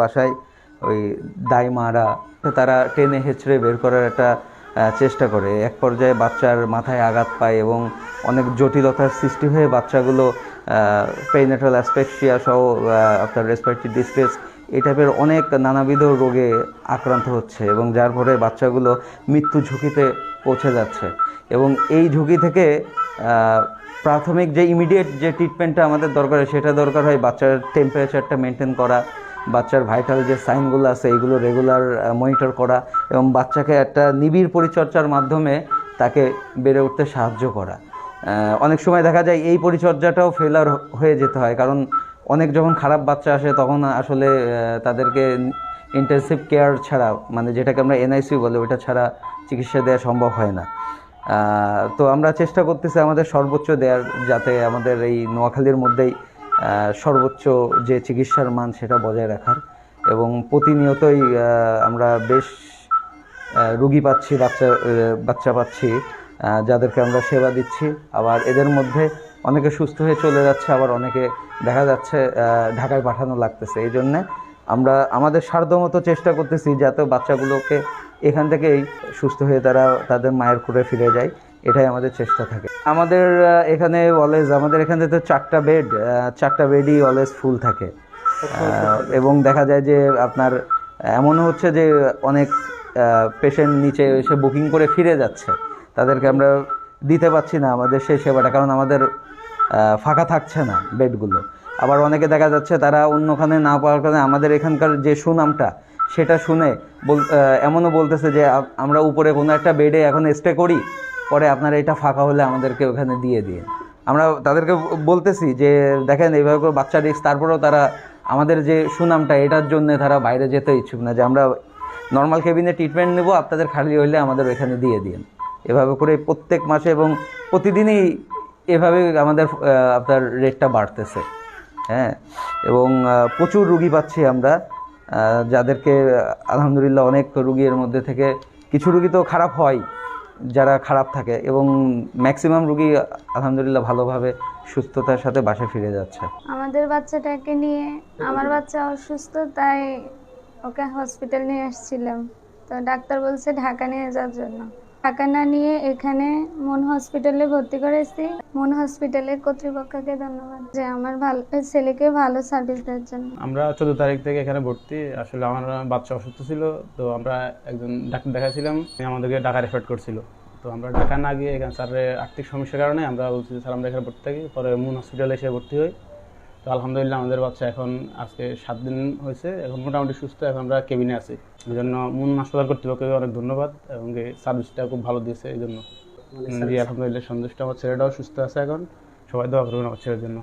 বাসায় ওই দাই মারা, তারা টেনে হেঁচড়ে বের করার একটা চেষ্টা করে। এক পর্যায়ে বাচ্চার মাথায় আঘাত পায় এবং অনেক জটিলতার সৃষ্টি হয়ে বাচ্চাগুলো পেইনেটাল অ্যাসপেক্সিয়া সহ আপনার রেসপিরেটরি ডিস্ট্রেস এই টাইপের অনেক নানাবিধ রোগে আক্রান্ত হচ্ছে এবং যার ফলে বাচ্চাগুলো মৃত্যু ঝুঁকিতে পৌঁছে যাচ্ছে। এবং এই ঝুঁকি থেকে প্রাথমিক যে ইমিডিয়েট যে ট্রিটমেন্টটা আমাদের দরকার হয়, সেটা দরকার হয় বাচ্চার টেম্পারেচারটা মেনটেন করা বাচ্চার ভাইটাল যে সাইনগুলো আছে এইগুলো রেগুলার মনিটর করা এবং বাচ্চাকে একটা নিবিড় পরিচর্যার মাধ্যমে তাকে বেড়ে উঠতে সাহায্য করা। অনেক সময় দেখা যায় এই পরিচর্যাটাও ফেলার হয়ে যেতে হয়, কারণ অনেক যখন খারাপ বাচ্চা আসে, তখন আসলে তাদেরকে ইন্টেনসিভ কেয়ার ছাড়া মানে যেটাকে আমরা এনআইসিউ বলে ওটা ছাড়া চিকিৎসা দেওয়া সম্ভব হয় না। তো আমরা চেষ্টা করতেছি আমাদের সর্বোচ্চ দেওয়ার যাতে আমাদের এই নোয়াখালীর মধ্যেই সর্বোচ্চ যে চিকিৎসার মান সেটা বজায় রাখার এবং প্রতিনিয়তই আমরা বেশ রুগী পাচ্ছি, বাচ্চা বাচ্চা পাচ্ছি যাদেরকে আমরা সেবা দিচ্ছি। আবার এদের মধ্যে অনেকে সুস্থ হয়ে চলে যাচ্ছে, আবার অনেকে দেখা যাচ্ছে ঢাকায় পাঠানো লাগতেছে। এই জন্যে আমরা, আমাদের সাধ্যমতো চেষ্টা করতেছি যাতে বাচ্চাগুলোকে এখান থেকেই সুস্থ হয়ে তারা তাদের মায়ের কুড়ে ফিরে যায়। এটাই আমাদের চেষ্টা থাকে। আমাদের এখানে অলওয়েজ আমাদের এখানে তো চারটা বেড চারটা বেডই অলওয়েজ ফুল থাকে। এবং দেখা যায় যে আপনার, এমনও হচ্ছে যে অনেক পেশেন্ট নিচে এসে বুকিং করে ফিরে যাচ্ছে। তাদেরকে আমরা দিতে পারছি না আমাদের সেই সেবাটা, কারণ আমাদের ফাঁকা থাকছে না বেডগুলো। আবার অনেকে দেখা যাচ্ছে তারা অন্যখানে না পাওয়ার কারণে আমাদের এখানকার যে সুনামটা, সেটা শুনে বল এমনও বলতেছে যে আমরা উপরে কোনো একটা বেডে এখন স্টে করি পরে আপনারা এটা ফাঁকা হলে আমাদেরকে ওখানে দিয়ে দিয়ে আমরা তাদেরকে বলতেছি যে, দেখেন এইভাবে করে বাচ্চা রিক্স তারপরেও তারা আমাদের যে সুনামটা, এটার জন্য তারা বাইরে যেতে ইচ্ছুক না। যে আমরা নর্মাল কেবিনে ট্রিটমেন্ট নেব, আপনাদের খালি হইলে আমাদের ওইখানে দিয়ে দিন। এভাবে করে প্রত্যেক মাসে এবং প্রতিদিনই এভাবে আমাদের আপনার রেটটা বাড়তেছে। হ্যাঁ? এবং প্রচুর রুগী পাচ্ছি আমরা। যাদেরকে, আলহামদুলিল্লাহ, অনেক রুগীর মধ্যে থেকে কিছু রুগী তো খারাপ হয়। যারা খারাপ থাকে এবং ম্যাক্সিমাম রুগী আলহামদুলিল্লাহ ভালোভাবে সুস্থতার সাথে বাসায় ফিরে যাচ্ছে। আমাদের বাচ্চাটাকে নিয়ে, আমার বাচ্চা অসুস্থ, তাই ওকে হসপিটাল নিয়ে এসেছিলাম তো ডাক্তার বলছে ঢাকা নিয়ে যাওয়ার জন্য। ঢাকা না নিয়ে এখানে মন হসপিটালে ভর্তি করেছি। মন হসপিটালের কর্তৃপক্ষকে ধন্যবাদ যে আমার ভালো, ছেলেকে ভালো সার্ভিস দেওয়ার জন্য। আমরা চোদ্দ তারিখ থেকে এখানে ভর্তি। আসলে আমার বাচ্চা অসুস্থ ছিল, তো আমরা একজন ডাক্তার দেখাছিলাম আমাদেরকে ঢাকা রেফার করছিল। তো আমরা ঢাকা না গিয়ে এখানে স্যারের আর্থিক সমস্যার কারণে আমরা বলছি স্যার, আমরা এখানে ভর্তি থাকি। পরে মুন হসপিটালে এসে ভর্তি হই। তো আলহামদুলিল্লাহ আমাদের বাচ্চা এখন আজকে সাত দিন হয়েছে এখন মোটামুটি সুস্থ এখন আমরা কেবিনে আছি। এই জন্য মুন হাসপাতাল কর্তৃপক্ষকে অনেক ধন্যবাদ এবং এই সার্ভিসটা খুব ভালো দিয়েছে এই জন্য। জি আলহামদুলিল্লাহ সন্তুষ্ট। আমার ছেলেটাও সুস্থ আছে এখন। সবাই দোয়া করবেন আমার ছেলের জন্য।